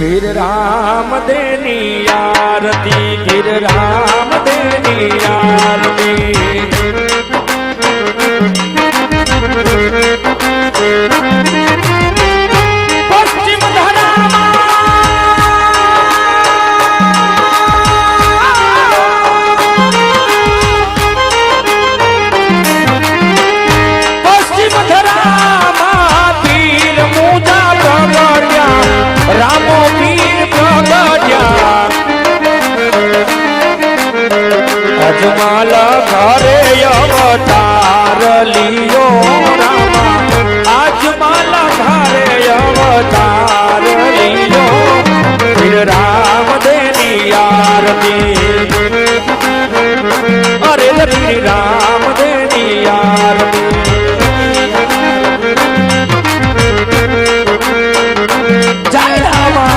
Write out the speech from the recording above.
પીર રામ દેની આરતી પીર રામ દેની અજમાલ ઘરે અવતાર લિયો રામા. અજમાલ ઘરે અવતાર લિયો. રામ દેની આરતી. અરે લક્ષ્મી રામ દેની આરતી. જય રામ